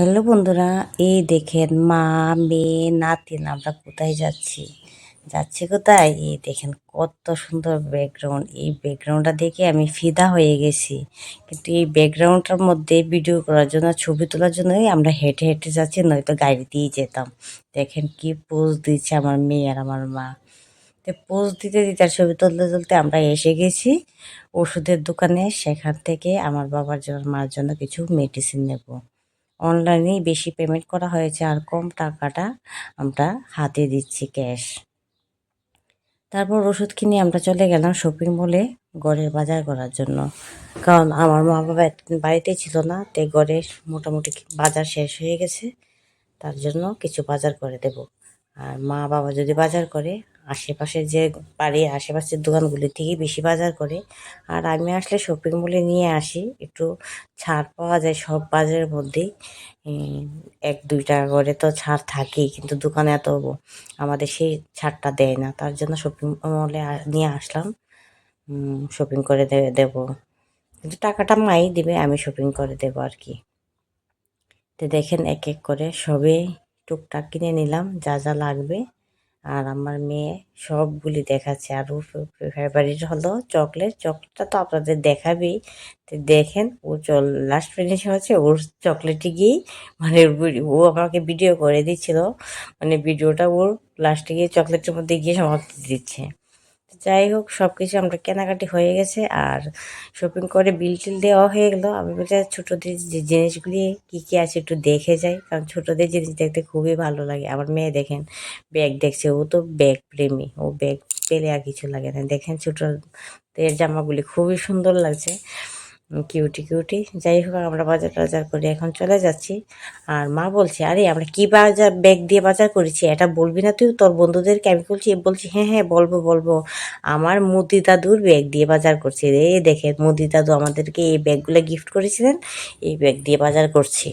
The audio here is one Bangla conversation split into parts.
হ্যালো বন্ধুরা, এই দেখেন মা, মেয়ে নাতিন আমরা কোথায় যাচ্ছি? যাচ্ছি কোথায়? এই দেখেন কত সুন্দর ব্যাকগ্রাউন্ড এই ব্যাকগ্রাউন্ডটা দেখে আমি ফিদা হয়ে গেছি। কিন্তু এই ব্যাকগ্রাউন্ডটার মধ্যে ভিডিও করার জন্য, ছবি তোলার জন্যই আমরা হেঁটে হেঁটে যাচ্ছি, নয়তো গাড়ি দিয়েই যেতাম। দেখেন কি পোজ দিচ্ছে আমার মেয়ে আর আমার মা। তো পোজ দিতে দিতে আর ছবি তুলতে তুলতে আমরা এসে গেছি ওষুধের দোকানে। সেখান থেকে আমার বাবার জন্য মার জন্য কিছু মেডিসিন নেব। অনলাইনেই বেশি পেমেন্ট করা হয়েছে আর কম টাকাটা আমরা হাতে দিচ্ছি ক্যাশ তারপর ওষুধ কিনে আমরা চলে গেলাম শপিং মলে গড়ের বাজার করার জন্য। কারণ আমার মা বাবা বাড়িতে ছিল না, তাই গড়ের মোটামুটি বাজার শেষ হয়ে গেছে। তার জন্য কিছু বাজার করে দেব। আর মা বাবা যদি বাজার করে আশেপাশে যে বাড়ির আশেপাশের দোকানগুলি থেকেই বেশি বাজার করে। আর আমি আসলে শপিং মলে নিয়ে আসি। একটু ছাড় পাওয়া যায় সব বাজারের মধ্যেই। এক, দুই টাকা করে তো ছাড় থাকেই, কিন্তু দোকানে এত আমাদের সেই ছাড়টা দেয় না। তার জন্য শপিং মলে নিয়ে আসলাম। শপিং করে দেব। কিন্তু টাকাটা মাই দিবে, আমি শপিং করে দেবো আর কি। তো দেখেন এক এক করে সবে টুকটাক কিনে নিলাম, যা যা লাগবে। আর আমার মেয়ে সবগুলি দেখাচ্ছে। আর ওর ফেভারিট হলো চকলেট চকলেটটা তো আপনাদের দেখাবেই। তো দেখেন, ও চল লাস্ট ফিনিশ হচ্ছে ওর চকলেটে গিয়েই মানে ও আমাকে ভিডিও করে দিচ্ছিল। মানে ভিডিওটা ওর লাস্টে গিয়ে চকলেটের মধ্যে গিয়ে সমাপ্তি দিচ্ছে। যাই হোক সব কিছু আমরা কেনাকাটি হয়ে গেছে আর শপিং করে বিল টিল দেওয়া হয়ে গেলো। আমি বলছি আর ছোটোদের যে জিনিসগুলি কী কী আছে একটু দেখে যাই। কারণ ছোটোদের জিনিস দেখতে খুবই ভালো লাগে। আমার মেয়ে দেখেন ব্যাগ দেখছে, ও তো ব্যাগ প্রেমী। ও ব্যাগ পেলে আর কিছু লাগে না। দেখেন ছোটোদের জামাগুলি খুবই সুন্দর লাগছে। কিউটি কিউটি যাই হোক, আমরা বাজার টাজার করে এখন চলে যাচ্ছি। আর মা বলছে, আরে, আমরা কি বাজার ব্যাগ দিয়ে বাজার করেছি? এটা বলবি না তুই? তোর বন্ধুদেরকে আমি বলছি বলছি হ্যাঁ হ্যাঁ বলব বলব। আমার মুদি দাদুর ব্যাগ দিয়ে বাজার করছি। রে দেখে মুদি দাদু আমাদেরকে এই ব্যাগগুলো গিফট করেছিলেন, এই ব্যাগ দিয়ে বাজার করছি।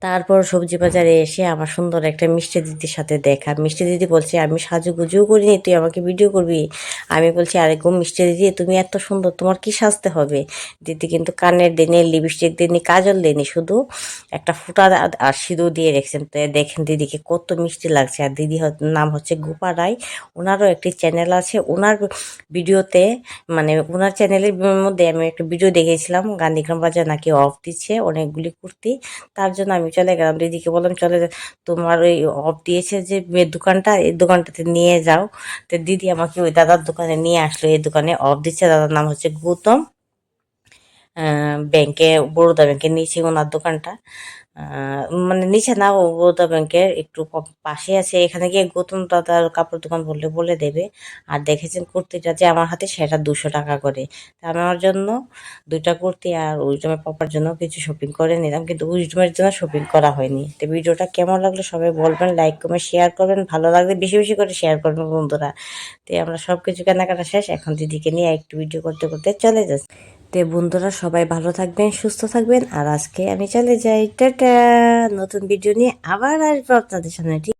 তারপর সবজি বাজারে এসে আমার সুন্দর একটা মিষ্টি দিদির সাথে দেখা। মিষ্টি দিদি বলছে, আমি সাজুগুজুও করিনি, তুই আমাকে ভিডিও করবি? আমি বলছি, আরে গো মিষ্টি দিদি, তুমি এত সুন্দর, তোমার কি সাজতে হবে? দিদি কিন্তু কানের দেনি, লিপস্টিক দেনি, কাজল দেনি শুধু একটা ফুটা আর- সিঁদুর দিয়ে রেখেছেন। তো দেখেন দিদিকে কত মিষ্টি লাগছে। আর দিদি নাম হচ্ছে গোপা রায়। ওনারও একটি চ্যানেল আছে। ওনার ভিডিওতে মানে ওনার চ্যানেলের মধ্যে আমি একটা ভিডিও দেখেছিলাম। গান্ধীগ্রাম বাজার নাকি অফ দিচ্ছে অনেকগুলি কুর্তি। তার জন্য আমি চলে গেলাম। দিদিকে বললাম, চলে তোমার ওই অফ দিয়েছে যে দোকানটা, এই দোকানটাতে নিয়ে যাও। তো দিদি আমাকে ওই দাদার দোকানে নিয়ে আসলো, এই দোকানে অফ দিচ্ছে। দাদার নাম হচ্ছে গৌতম। ব্যাংকে, বরোদা ব্যাংকের নিচে ওনার দোকানটা। মানে নিচে না বরোদা ব্যাংকের একটু পাশে আছে। এখানে গিয়ে গৌতম দাদার কাপড় দোকান বললে বলে দেবে। আর দেখেছেন কুর্তিটা যে আমার হাতে, সেটা দুশো টাকা করে। তা আমি আমার জন্য দুইটা কুর্তি আর উইজমের পাপার জন্য কিছু শপিং করে নিলাম। কিন্তু উইজমের জন্য শপিং করা হয়নি। তো ভিডিওটা কেমন লাগল সবাই বলবেন লাইক কমেন্ট শেয়ার করবেন। ভালো লাগলে বেশি বেশি করে শেয়ার করবেন বন্ধুরা। তো আমরা সব কিছু কেনাকাটা শেষ। এখন দিদিকে নিয়ে একটু ভিডিও করতে করতে চলে যাচ্ছি। তো বন্ধুরা সবাই ভালো থাকবেন, সুস্থ থাকবেন। আর আজকে আমি চলে যাই। টাটা! নতুন ভিডিও নিয়ে আবার আসব আপনাদের সামনে